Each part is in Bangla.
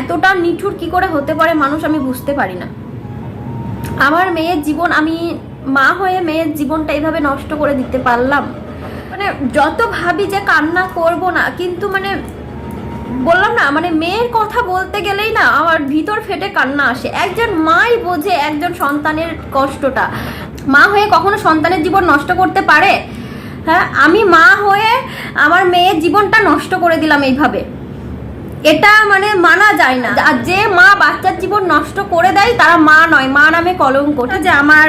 এতটা নিঠুর কি করে হতে পারে মানুষ আমি বুঝতে পারি না। আমার মেয়ের জীবন, আমি মা হয়ে মেয়ের জীবনটা এইভাবে নষ্ট করে দিতে পারলাম। মানে যত ভাবি যে কান্না করব না, কিন্তু মানে বললাম না মানে মেয়ের কথা বলতে গেলেই না আমার ভিতর ফেটে কান্না আসে। একজন মাই বোঝে একজন সন্তানের কষ্টটা। মা হয়ে কখনো সন্তানের জীবন নষ্ট করতে পারে? হ্যাঁ আমি মা হয়ে আমার মেয়ের জীবনটা নষ্ট করে দিলাম এইভাবে। এটা মানে মানা যায় না। আর যে মা বাচ্চার জীবন নষ্ট করে দেয়, তারা মা নয়, মা নামে কলঙ্ক। যে আমার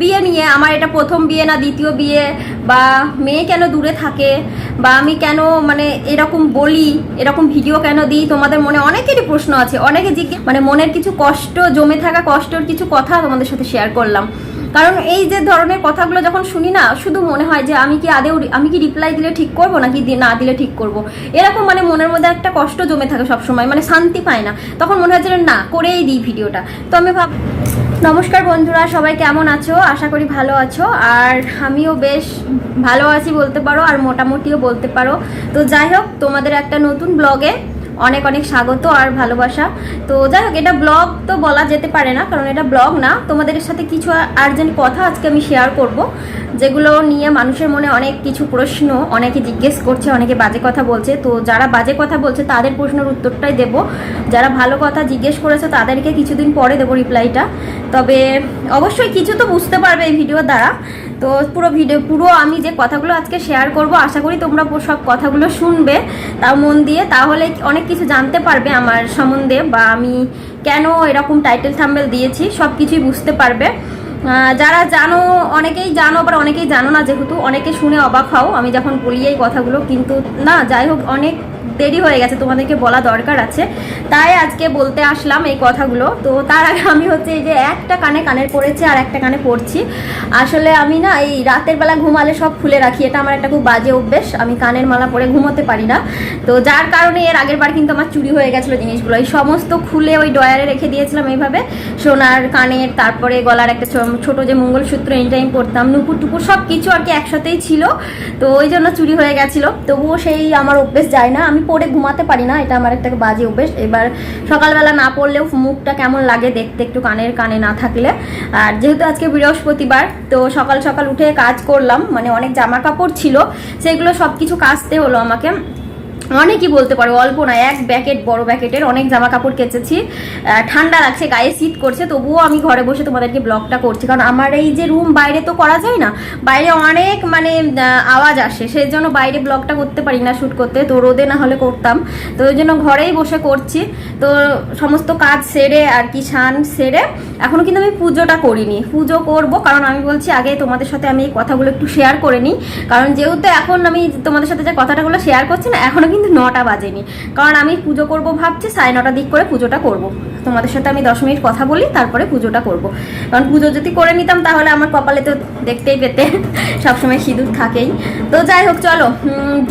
বিয়ে নিয়ে, আমার এটা প্রথম বিয়ে না দ্বিতীয় বিয়ে, বা মেয়ে কেন দূরে থাকে, বা আমি কেন মানে এরকম বলি, এরকম ভিডিও কেন দিই, তোমাদের মনে অনেকেরই প্রশ্ন আছে। অনেকে জিজ্ঞেস মানে মনের কিছু কষ্ট, জমে থাকা কষ্টের কিছু কথা তোমাদের সাথে শেয়ার করলাম। কারণ এই যে ধরনের কথাগুলো যখন শুনি না, শুধু মনে হয় যে আমি কি আদেও আমি কি রিপ্লাই দিলে ঠিক করব নাকি না দিলে ঠিক করব? এরকম মানে মনের মধ্যে একটা কষ্ট জমে থাকে সবসময় মানে শান্তি পায় না। তখন মনে হয় যে না, করেই দিই ভিডিওটা। তো আমি ভাব নমস্কার বন্ধুরা, সবাই কেমন আছো? আশা করি ভালো আছো। আর আমিও বেশ ভালো আছি বলতে পারো, আর মোটামুটিও বলতে পারো। তো যাই হোক, তোমাদের একটা নতুন ব্লগে অনেক অনেক স্বাগত আর ভালোবাসা। তো যাই হোক, এটা ব্লগ তো বলা যেতে পারে না, কারণ এটা ব্লগ না। তোমাদের সাথে কিছু আর্জেন্ট কথা আজকে আমি শেয়ার করব, যেগুলো নিয়ে মানুষের মনে অনেক কিছু প্রশ্ন, অনেকে জিজ্ঞেস করছে, অনেকে বাজে কথা বলছে। তো যারা বাজে কথা বলছে, তাদের প্রশ্নের উত্তরটাই দেব। যারা ভালো কথা জিজ্ঞেস করেছে, তাদেরকে কিছুদিন পরে দেবো রিপ্লাইটা তবে অবশ্যই কিছু তো বুঝতে পারবে এই ভিডিও দ্বারা। তো পুরো ভিডিও পুরো আমি যে কথাগুলো আজকে শেয়ার করব, আশা করি তোমরা সব কথাগুলো শুনবে। তাও মন দিয়ে, তাহলে অনেক কিছু জানতে পারবে আমার সম্বন্ধে, বা আমি কেন এরকম টাইটেল থাম্বেল দিয়েছি, সব কিছুই বুঝতে পারবে। যারা জানো, অনেকেই জানো, আবার অনেকেই জানো না, যেহেতু অনেকে শুনে অবাক হও, আমি যখন বলি এই কথাগুলো, কিন্তু না, যাই হোক, অনেক দেরি হয়ে গেছে, তোমাদেরকে বলা দরকার আছে। তাই আজকে বলতে আসলাম এই কথাগুলো। তো তার আগে আমি হচ্ছে এই যে একটা কানে কানের পড়েছি আর একটা কানে পড়ছি। আসলে আমি না এই রাতের বেলা ঘুমালে সব খুলে রাখি, এটা আমার একটা খুব বাজে অভ্যেস। আমি কানের মালা পরে ঘুমোতে পারি না। তো যার কারণে এর আগের বার কিন্তু আমার চুরি হয়ে গেছিল জিনিসগুলো। এই সমস্ত খুলে ওই ডয়ারে রেখে দিয়েছিলাম এইভাবে। সোনার কানের, তারপরে গলার একটা ছোট যে মঙ্গলসূত্র এনি টাইম পরতাম নুপুর, টুপুর সব কিছু আর কি একসাথেই ছিল। তো ওই জন্য চুরি হয়ে গেছিল। তবুও সেই আমার অভ্যেস যায় না। আমি পরে ঘুমাতে পারি না, এটা আমার একটা বাজে অভ্যেস। এবার সকালবেলা না পড়লেও মুখটা কেমন লাগে দেখতে একটু কানের কানে না থাকলে। আর যেহেতু আজকে বৃহস্পতিবার, তো সকাল সকাল উঠে কাজ করলাম মানে অনেক জামা কাপড় ছিল, সেগুলো সব কিছু কাচতে হলো আমাকে। অনেকই বলতে পারো, অল্প না এক ব্যাকেট, বড় ব্যাকেটের অনেক জামা কাপড় কেচেছি ঠান্ডা লাগছে, গায়ে শীত করছে, তবুও আমি ঘরে বসে তোমাদেরকে ব্লগটা করছি। কারণ আমার এই যে রুম বাইরে তো করা যায় না, বাইরে অনেক মানে আওয়াজ আসে সেই জন্য বাইরে ব্লগটা করতে পারি না শ্যুট করতে, তো রোদে না হলে করতাম। তো ওই জন্য ঘরেই বসে করছি। তো সমস্ত কাজ সেরে আর কি সান সেরে, এখনও কিন্তু আমি পুজোটা করিনি। পুজো করব, কারণ আমি বলছি আগে তোমাদের সাথে আমি এই কথাগুলো একটু শেয়ার করে নিই। কারণ যেহেতু এখন আমি তোমাদের সাথে যে কথাটাগুলো শেয়ার করছি না, এখনও কিন্তু নটা বাজেনি। কারণ আমি পুজো করব ভাবছি, সাড়ে নটা দিক করে পুজোটা করব। তোমাদের সাথে আমি দশ মিনিট কথা বলি, তারপরে পুজোটা করব। কারণ পুজো যদি করে নিতাম, তাহলে আমার কপালে তো দেখতেই পেতে। সবসময় সিঁদুর থাকেই। তো যাই হোক, চলো।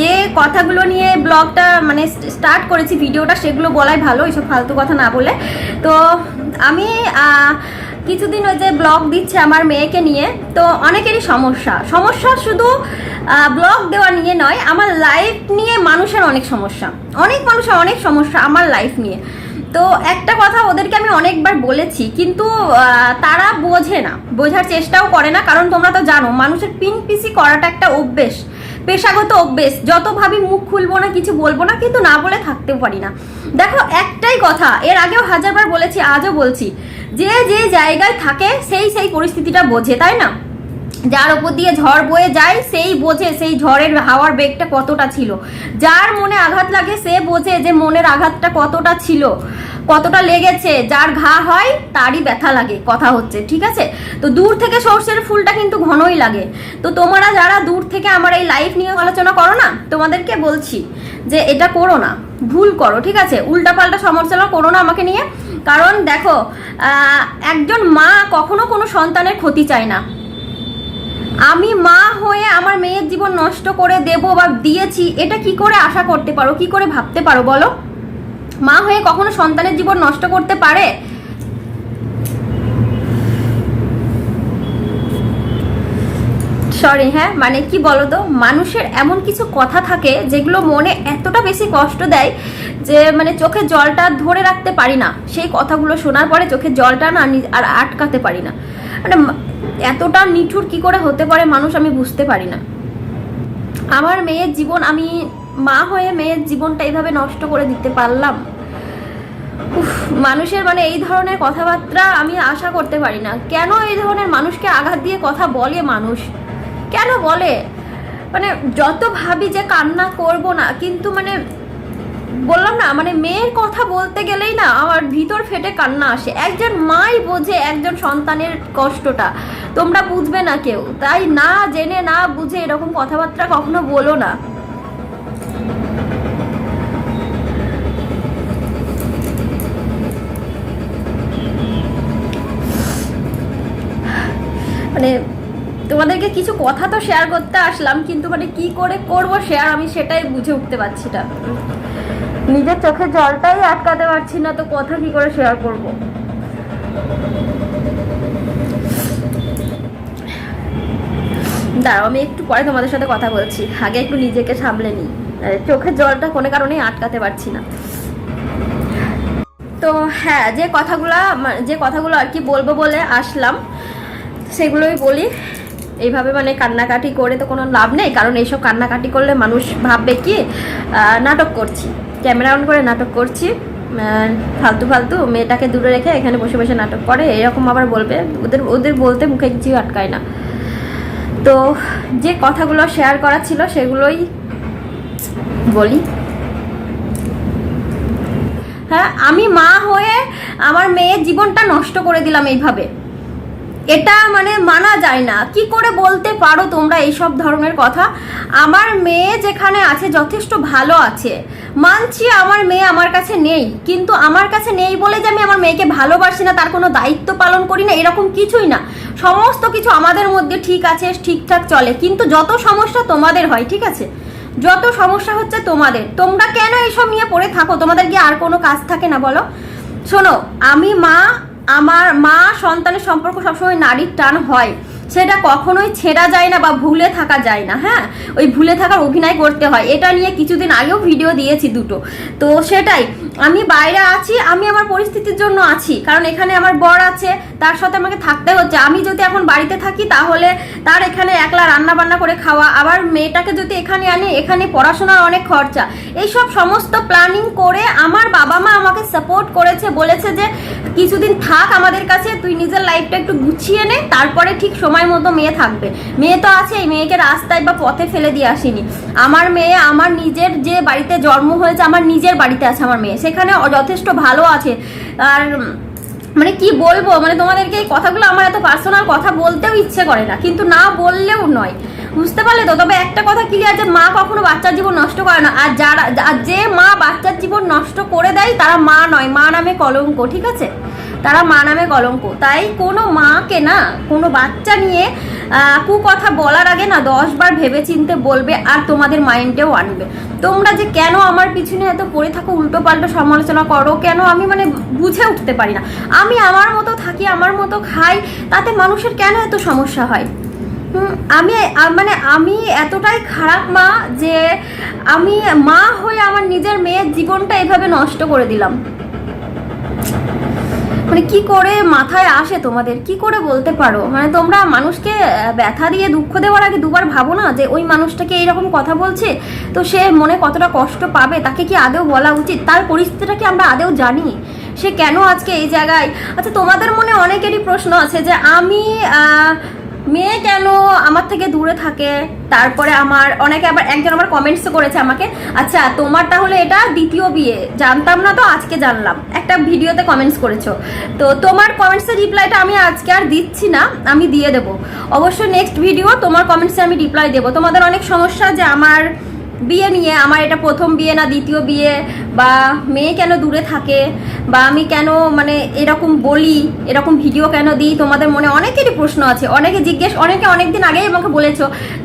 যে কথাগুলো নিয়ে ব্লগটা মানে স্টার্ট করেছি, ভিডিওটা, সেগুলো বলাই ভালো, এইসব ফালতু কথা না বলে। তো আমি কিছুদিন ওই যে ব্লগ দিচ্ছে আমার মেয়েকে নিয়ে, তো অনেকেরই সমস্যা। সমস্যা শুধু ব্লগ দেওয়া নিয়ে নয়, আমার লাইফ নিয়ে মানুষের অনেক সমস্যা। অনেক মানুষের অনেক সমস্যা আমার লাইফ নিয়ে। তো একটা কথা ওদেরকে আমি অনেকবার বলেছি, কিন্তু তারা বোঝে না। বোঝার চেষ্টাও করে না, কারণ তোমরা তো জানো, মানুষের পিন পিসি করাটা একটা অভ্যেস, পেশাগত অভ্যেস। যত ভাবি মুখ খুলবো না, কিছু বলব না, কিন্তু না বলে থাকতেও পারি না। দেখো, একটাই কথা, এর আগেও হাজারবার বলেছি, আজও বলছি যে যে জায়গায় থাকে, সেই সেই পরিস্থিতিটা বোঝে, তাই না? যার ওপর দিয়ে ঝড় বয়ে যায়, সেই বোঝে সেই ঝড়ের হাওয়ার বেগটা কতটা ছিল। যার মনে আঘাত লাগে, সে বোঝে যে মনের আঘাতটা কতটা ছিল, কতটা লেগেছে, যার ঘা হয়, তারই ব্যথা লাগে, কথা হচ্ছে, ঠিক আছে? তো দূর থেকে সর্ষের ফুলটা কিন্তু ঘনই লাগে। তো তোমরা যারা দূর থেকে আমার এই লাইফ নিয়ে আলোচনা করো না, তোমাদেরকে বলছি যে এটা করো না, ভুল করো, ঠিক আছে? উল্টাপাল্টা সমালোচনা করো না আমাকে নিয়ে। কারণ দেখো একজন মা কখনো কোনো সন্তানের ক্ষতি চায় না। আমি মা হয়ে আমার মেয়ের জীবন নষ্ট করে দেব বা দিয়েছি, এটা কি করে আশা করতে পারো? কি করে ভাবতে পারো বলো? মা হয়ে কখনো সন্তানের জীবন নষ্ট করতে পারে? সরি হ্যাঁ মানে কি বলতো? মানুষের এমন কিছু কথা থাকে যেগুলো মনে এতটা বেশি কষ্ট দেয় যে মানে চোখে জলটা ধরে রাখতে পারি না। সেই কথাগুলো শোনার পরে চোখের জলটা নি- আর আটকাতে পারি না। মানে এতটা নিঠুর কি করে হতে পারে মানুষ আমি বুঝতে পারি না। আমার মেয়ের জীবন আমি মা হয়ে মেয়ের জীবনটা এইভাবে নষ্ট করে দিতে পারলাম? উফ, মানুষের মানে এই ধরনের কথাবার্তা আমি আশা করতে পারি না। কেন এই ধরনের মানুষকে আঘাত দিয়ে কথা বলে মানুষ? কেন বলে? মানে যত ভাবি যে কান্না করব না, কিন্তু মানে বললাম না মানে মেয়ের কথা বলতে গেলেই না আমার ভিতর ফেটে কান্না আসে। একজন মাই বোঝে একজন সন্তানের কষ্টটা। তোমরা বুঝবে না কেউ। তাই না জেনে, না বুঝে এরকম কথাবার্তা কখনো বলো না। মানে তোমাদেরকে কিছু কথা তো শেয়ার করতে আসলাম, কিন্তু মানে কি করে করব শেয়ার আমি সেটাই বুঝে উঠতে পারছি না। নিজের চোখে জলটাই আটকাতে পারছি না, তো কথা কি করে শেয়ার করব? দাঁড়াও, আমি একটু পরে তোমাদের সাথে কথা বলছি, আগে একটু নিজেকে সামলে নিই। চোখের জলটা কোনো কারণেই আটকাতে পারছি না। তো হ্যাঁ যে কথাগুলো যে কথাগুলো আর কি বলব বলে আসলাম, সেগুলোই বলি। এইভাবে মানে কান্নাকাটি করে তো কোনো লাভ নেই, কারণ এইসব কান্নাকাটি করলে মানুষ ভাববে কি নাটক করছি। ক্যামেরা অন করে নাটক করছি ফালতু ফালতু, মেয়েটাকে দূরে রেখে এখানে বসে বসে নাটক করে, এরকম আবার বলবে, ওদের ওদের বলতে মুখে কিছু আটকায় না। তো যে কথাগুলো শেয়ার করা ছিল সেগুলোই বলি। হ্যাঁ আমি মা হয়ে আমার মেয়ের জীবনটা নষ্ট করে দিলাম এইভাবে। এটা মানে মানা যায় না। কি করে বলতে পারো তোমরা এইসব ধরনের কথা? আমার মেয়ে যেখানে আছে যথেষ্ট ভালো আছে। মানছি আমার মেয়ে আমার কাছে নেই, কিন্তু আমার কাছে নেই বলে যে আমি আমার মেয়েকে ভালোবাসি না, তার কোনো দায়িত্ব পালন করি না, এরকম কিছুই না। সমস্ত কিছু আমাদের মধ্যে ঠিক আছে, ঠিকঠাক চলে, কিন্তু যত সমস্যা তোমাদের হয়, ঠিক আছে? যত সমস্যা হচ্ছে তোমাদের। তোমরা কেন এইসব নিয়ে পড়ে থাকো? তোমাদের কি আর কোনো কাজ থাকে না বলো? শোনো, আমি মা আমার মা সন্তানের সম্পর্ক সবসময় নারীর টান হয়। সেটা কখনোই ছেঁড়া যায় না বা ভুলে থাকা যায় না হ্যাঁ? ওই ভুলে থাকার অভিনয় করতে হয়। এটা নিয়ে কিছুদিন আগেও ভিডিও দিয়েছি দুটো। তো সেটাই আমি বাইরে আছি, আমি আমার পরিস্থিতির জন্য আছি। কারণ এখানে আমার বর আছে, তার সাথে আমাকে থাকতে হচ্ছে। আমি যদি এখন বাড়িতে থাকি, তাহলে তার এখানে একলা রান্না বান্না করে খাওয়া, আবার মেয়েটাকে যদি এখানে আনি, এখানে পড়াশোনার অনেক খরচা। এইসব সমস্ত প্ল্যানিং করে আমার বাবা মা আমাকে সাপোর্ট করেছে, বলেছে যে কিছুদিন থাক আমাদের কাছে, তুই নিজের লাইফটা একটু গুছিয়ে নে, তারপরে ঠিক সময় মতো মেয়ে থাকবে। মেয়ে তো আছে, এই মেয়েকে রাস্তায় বা পথে ফেলে দিয়ে আসিনি। আমার মেয়ে, আমার নিজের যে বাড়িতে জন্ম হয়েছে, আমার নিজের বাড়িতে আছে আমার মেয়ে। সেখানে যথেষ্ট ভালো আছে। আর মানে কি বলব মানে তোমাদেরকে এই কথাগুলো আমার এত পার্সোনাল কথা বলতেও ইচ্ছে করে না, কিন্তু না বললেও নয়। বুঝতে পারলে তো? তবে একটা কথা ক্লিয়ার যে মা কখনো বাচ্চার জীবন নষ্ট করে না, আর যারা যে মা বাচ্চার জীবন নষ্ট করে দেয়, তারা মা নয়, মা নামে কলঙ্ক, ঠিক আছে? তারা মা নামে কলঙ্ক। তাই কোনো মাকে না, কোনো বাচ্চা নিয়ে আহ, কুকথা বলার আগে না দশ বার ভেবে চিনতে বলবে আর তোমাদের মাইন্ডেও আনবে। তোমরা যে কেন আমার পিছনে এত পড়ে থাকো উল্টো পাল্টো সমালোচনা করো কেন আমি মানে বুঝে উঠতে পারি না। আমি আমার মতো থাকি আমার মতো খাই তাতে মানুষের কেন এত সমস্যা হয়? আমি মানে আমি এতটাই খারাপ মা যে আমি মা হয়ে আমার নিজের মেয়ের জীবনটা এভাবে নষ্ট করে দিলাম। মানে কি করে মাথায় আসে তোমাদের? কি করে বলতে পারো? মানে তোমরা মানুষকে ব্যথা দিয়ে, দুঃখ দেওয়ার আগে দুবার ভাবো না যে ওই মানুষটাকে এইরকম কথা বলছে, তো সে মনে কতটা কষ্ট পাবে? তাকে কি আদেও বলা উচিত? তার পরিস্থিতিটা কি আমরা আদেও জানি? সে কেন আজকে এই জায়গায়? আচ্ছা তোমাদের মনে অনেকেরই প্রশ্ন আছে যে আমি মেয়ে কেন আমার থেকে দূরে থাকে? তারপরে আমার অনেকে আবার একজন আমার কমেন্টস করেছে আমাকে আচ্ছা তোমার তাহলে এটা দ্বিতীয় বিয়ে। জানতাম না তো, আজকে জানলাম। একটা ভিডিওতে কমেন্টস করেছ। তো তোমার কমেন্টসের রিপ্লাইটা আমি আজকে আর দিচ্ছি না, আমি দিয়ে দেবো। অবশ্যই নেক্সট ভিডিও তোমার কমেন্টসে আমি রিপ্লাই দেবো। তোমাদের অনেক সমস্যা যে আমার বিয়ে নিয়ে, আমার এটা প্রথম বিয়ে না দ্বিতীয় বিয়ে? বা মেয়ে কেন দূরে থাকে? বা আমি কেন মানে এরকম বলি, এরকম ভিডিও কেন দিই? তোমাদের মনে অনেকেরই প্রশ্ন আছে। অনেকে জিজ্ঞেস, অনেকে অনেকদিন আগেই আমাকে বলেছ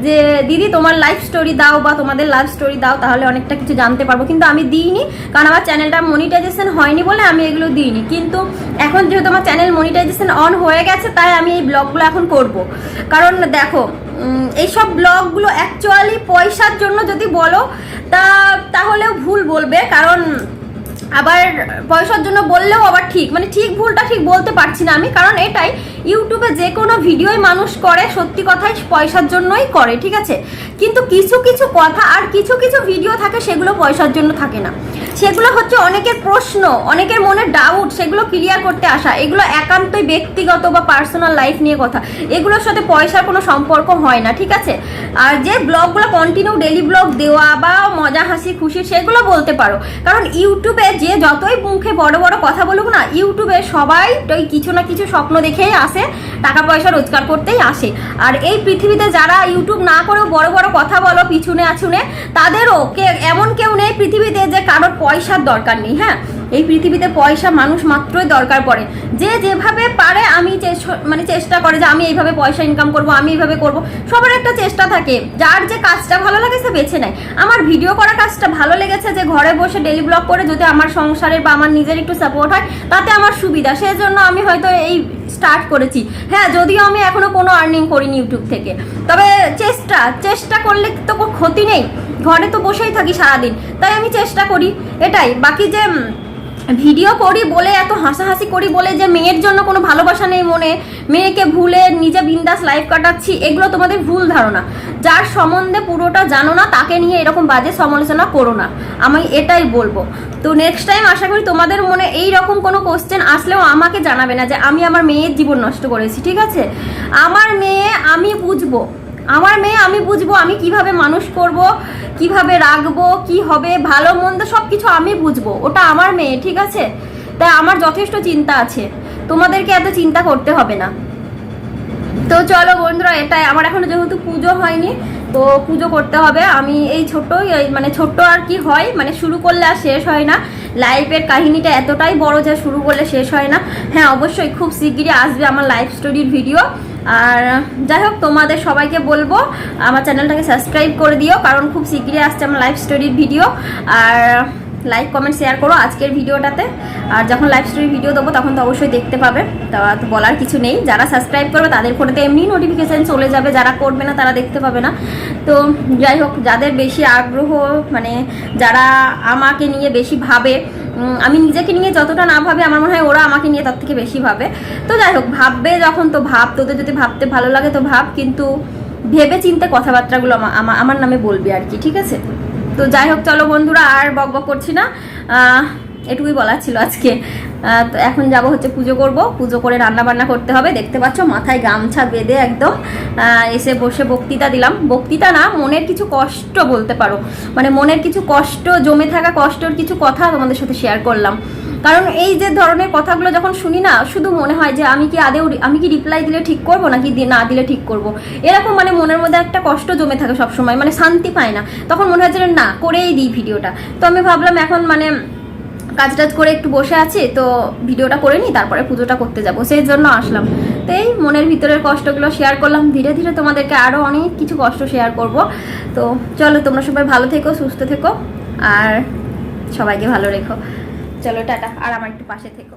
যে, দিদি, তোমার লাইফ স্টোরি দাও বা তোমাদের লাভ স্টোরি দাও, তাহলে অনেকটা কিছু জানতে পারব। কিন্তু আমি দিইনি, কারণ আমার চ্যানেলটা মনিটাইজেশন হয়নি বলে আমি এগুলো দিইনি। কিন্তু এখন যেহেতু আমার চ্যানেল মনিটাইজেশন অন হয়ে গেছে, তাই আমি এই ব্লগগুলো এখন করব। কারণ দেখো এইসব ব্লগগুলো অ্যাকচুয়ালি পয়সার জন্য যদি বলো, তা তাহলেও ভুল বলবে, কারণ আবার পয়সার জন্য বললেও আবার ঠিক। মানে ঠিক ভুলটা ঠিক বলতে পারছি না আমি, কারণ এটাই ইউটিউবে যে কোনো ভিডিওই মানুষ করে, সত্যি কথাই পয়সার জন্যই করে, ঠিক আছে? কিন্তু কিছু কিছু কথা আর কিছু কিছু ভিডিও থাকে, সেগুলো পয়সার জন্য থাকে না। সেগুলো হচ্ছে অনেকের প্রশ্ন, অনেকের মনে ডাউট সেগুলো ক্লিয়ার করতে আসা। এগুলো একান্তই ব্যক্তিগত বা পার্সোনাল লাইফ নিয়ে কথা। এগুলোর সাথে পয়সার কোনো সম্পর্ক হয় না, ঠিক আছে? আর যে ব্লগগুলো কন্টিনিউ ডেলি ব্লগ দেওয়া বা মজা, হাসি, খুশি, সেগুলো বলতে পারো। কারণ ইউটিউবে যে যতই মুখে বড় বড় কথা বলুক না, ইউটিউবে সবাই ওই কিছু না কিছু স্বপ্ন দেখেই আসে, টাকা পয়সা রোজগার করতেই আসে। আর এই পৃথিবীতে যারা ইউটিউব না করেও বড় বড় কথা বলো, পিছনে আছুনে, তাদেরও কে এমন কেউ নেই পৃথিবীতে যে কারোর পয়সার দরকার নেই হ্যাঁ? এই পৃথিবীতে পয়সা মানুষ মাত্রই দরকার পড়ে। যে যেভাবে পারে আমি মানে চেষ্টা করে যে আমি এইভাবে পয়সা ইনকাম করব, আমি এইভাবে করব। সবার একটা চেষ্টা থাকে। যার যে কাজটা ভালো লাগে সে বেছে নেয়। আমার ভিডিও করা কাজটা ভালো লেগেছে যে ঘরে বসে ডেলি ব্লগ করে যদি আমার সংসারের বা আমার নিজের একটু সাপোর্ট হয়, তাতে আমার সুবিধা। সেজন্য আমি হয়তো এই স্টার্ট করেছি। হ্যাঁ যদিও আমি এখনও কোনো আর্নিং করিনি ইউটিউব থেকে। তবে চেষ্টা চেষ্টা করলে তো ক্ষতি নেই। ঘরে তো বসেই থাকি সারাদিন, তাই আমি চেষ্টা করি, এটাই। বাকি যে ভিডিও করি বলে, এত হাসাহাসি করি বলে যে, মেয়ের জন্য কোনো ভালোবাসা নেই মনে, মেয়েকে ভুলে নিজে বিন্দাস লাইফ কাটাচ্ছি, এগুলো তোমাদের ভুল ধারণা। যার সম্বন্ধে পুরোটা জানো না, তাকে নিয়ে এরকম বাজে সমালোচনা করো না। আমি এটাই বলব। তো নেক্সট টাইম আশা করি তোমাদের মনে এই রকম কোনো কোশ্চেন আসলেও আমাকে জানাবে না যে, আমি আমার মেয়ের জীবন নষ্ট করেছি, ঠিক আছে? আমার মেয়ে আমি বুঝব। আমার মেয়ে, আমি বুঝব আমি কীভাবে মানুষ করব, কীভাবে রাখব, কি হবে, ভালো মন্দ সব কিছু আমি বুঝব। ওটা আমার মেয়ে, ঠিক আছে? তাই আমার যথেষ্ট চিন্তা আছে। তোমাদেরকে এত চিন্তা করতে হবে না। তো চলো বন্ধুরা, এটাই। আমার এখনও যেহেতু পুজো হয়নি, তো পুজো করতে হবে। আমি এই ছোট মানে ছোট্ট আর কি হয় মানে শুরু করলে আর শেষ হয় না। লাইফের কাহিনীটা এতটাই বড় যে শুরু করলে শেষ হয় না। হ্যাঁ অবশ্যই খুব শিগগিরই আসবে আমার লাইফ স্টোরির ভিডিও। আর যাই হোক, তোমাদের সবাইকে বলব, আমার চ্যানেলটাকে সাবস্ক্রাইব করে দিও, কারণ খুব শিগগিরই আসছে আমার লাইফ স্টোরির ভিডিও আর লাইক কমেন্ট শেয়ার করো আজকের ভিডিওটাতে আর যখন লাইভ স্টোরি ভিডিও দেবো, তখন তো অবশ্যই দেখতে পাবে। তা তো বলার কিছু নেই। যারা সাবস্ক্রাইব করবে, তাদের ফোনে তো এমনি নোটিফিকেশান চলে যাবে। যারা করবে না, তারা দেখতে পাবে না। তো যাই হোক, যাদের বেশি আগ্রহ মানে যারা আমাকে নিয়ে বেশি ভাবে আমি নিজেকে নিয়ে যতটা না ভাবে, আমার মনে হয় ওরা আমাকে নিয়ে তার থেকে বেশি ভাবে। তো যাই হোক, ভাববে যখন, তো ভাব, তোদের যদি ভাবতে ভালো লাগে তো ভাব, কিন্তু ভেবে চিনতে কথাবার্তাগুলো আমা- আমা- আমার নামে বলবি আর কি, ঠিক আছে? তো যাই হোক, চলো বন্ধুরা, আর বক বক করছি না। এটুকুই বলার ছিল আজকে। তো এখন যাব হচ্ছে পুজো করব। পুজো করে রান্না বান্না করতে হবে। দেখতে পাচ্ছ মাথায় গামছা বেঁধে একদম এসে বসে বক্তৃতা দিলাম। বক্তৃতা না, মনের কিছু কষ্ট বলতে পারো। মানে মনের কিছু কষ্ট, জমে থাকা কষ্টর কিছু কথা তোমাদের সাথে শেয়ার করলাম। কারণ এই যে ধরনের কথাগুলো যখন শুনি না, শুধু মনে হয় যে আমি কি আদেও আমি কি রিপ্লাই দিলে ঠিক করব নাকি না দিলে ঠিক করব? এরকম মানে মনের মধ্যে একটা কষ্ট জমে থাকে সবসময় মানে শান্তি পায় না। তখন মনে হয় যে না, করেই দিই ভিডিওটা তো আমি ভাবলাম এখন মানে কাজ টাজ করে একটু বসে আছি, তো ভিডিওটা করে নিই, তারপরে পুজোটা করতে যাব। সেই জন্য আসলাম। তো এই মনের ভিতরের কষ্টগুলো শেয়ার করলাম। ধীরে ধীরে তোমাদেরকে আরও অনেক কিছু কষ্ট শেয়ার করব। তো চলো, তোমরা সবাই ভালো থেকো, সুস্থ থেকো, আর সবাইকে ভালো রেখো। চলো, টাটা। আর আমার একটু পাশে থেকো।